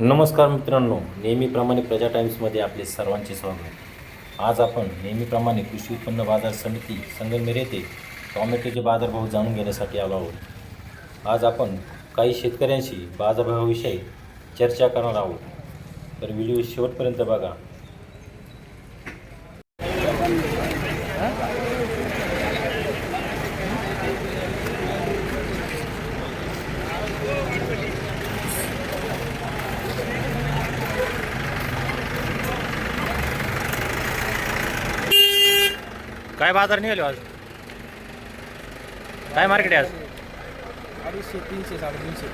नमस्कार मित्रांनो नेहमीप्रमाणे प्रजा टाईम्समध्ये आपले सर्वांचे स्वागत. आज आपण नेहमीप्रमाणे कृषी उत्पन्न बाजार समिती संगमनेर येथे टॉमॅटोचे बाजारभाव जाणून घेण्यासाठी आलो आहोत. आज आपण काही शेतकऱ्यांशी बाजारभावाविषयी चर्चा करणार आहोत. तर व्हिडिओ शेवटपर्यंत बघा. काय बाजार निघाले आज? काय मार्केट आहे अडीचशे तीनशे साडेतीनशे.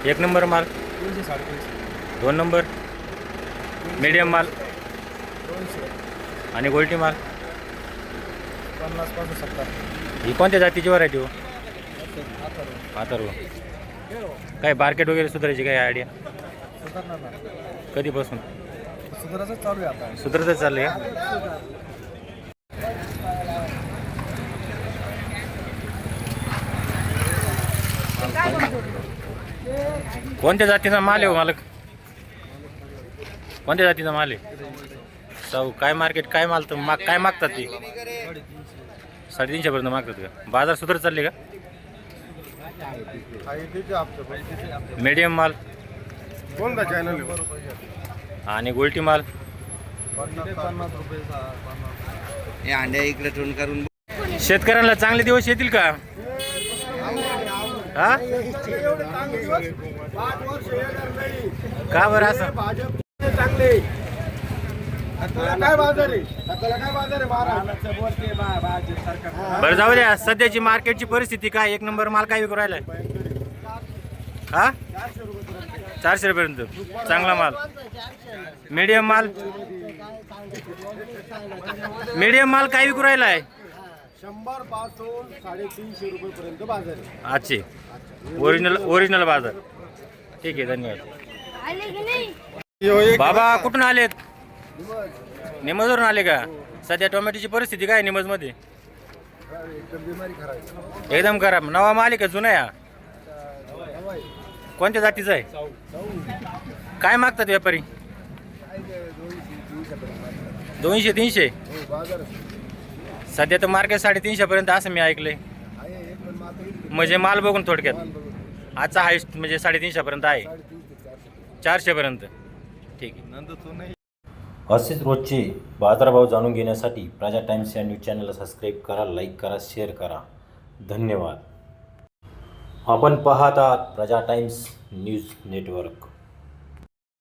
आज एक नंबर माल? तीनशे साडेतीनशे. दोन नंबर? मीडियम माल? दोनशे. आणि गोल्टी माल? पन्नासपासून सत्तर. ही कोणत्या जातीची व्हरायटी हो? अथर्व पाथर्व काय मार्केट वगैरे सुधारायची काय आयडिया सुधारणार ना कधीपासून? सुधारायचं चालू आहे आता. सुधारतच चाललंय का? कोणत्या जातीचा माल आहे हो मालक? कोणत्या जातीचा माल आहे? साऊ काय मार्केट काय माल तर माग काय मागतात ते? साडेतीनशे पर्यंत मागतात का? बाजार सुधारत चालले का? मीडियम माल. कोणता चॅनल आणि गोल्टी माल. पन्नास रुपये पन्नास हे अंड्या इकडे ठेवून करून शेतकऱ्यांना चांगले दिवस येतील का? हा? का बरं असं? चांगले बरं जाऊ द्या सध्याची मार्केटची परिस्थिती काय? एक नंबर माल काय विकू राहिलाय? हा? चारशे रुपयापर्यंत. चांगला माल. मीडियम माल? मीडियम माल काय विकू राहिलाय? शंभरपासून साडेतीनशे रुपये पर्यंत बाजार आहे. आजचे. ओरिजिनल ओरिजिनल बाजार. ठीक आहे धन्यवाद. आले की नाही? बाबा कुठून आलेत? निमजवरून आले का? सध्या टोमॅटोची परिस्थिती काय निमजमध्ये एकदम बिमारी खराब एकदम खराब. नवा माल आहे का जुना या कोणत्या जातीचा आहे? काय मागतात व्यापारी? दोनशे तीनशे सध्या तर मार्केट साडेतीनशे पर्यंत असं मी ऐकलंय. म्हणजे माल बघून थोडक्यात. आजचा हायस्ट म्हणजे साडेतीनशे पर्यंत आहे. चारशे पर्यंत. ठीक आहे. असेच रोजचे बाजारभाव जाणून घेण्यासाठी प्रजा टाइम्स या न्यूज चॅनलला सबस्क्राईब करा लाईक करा शेअर करा. धन्यवाद. आपण पाहत आहात प्रजा टाइम्स न्यूज नेटवर्क.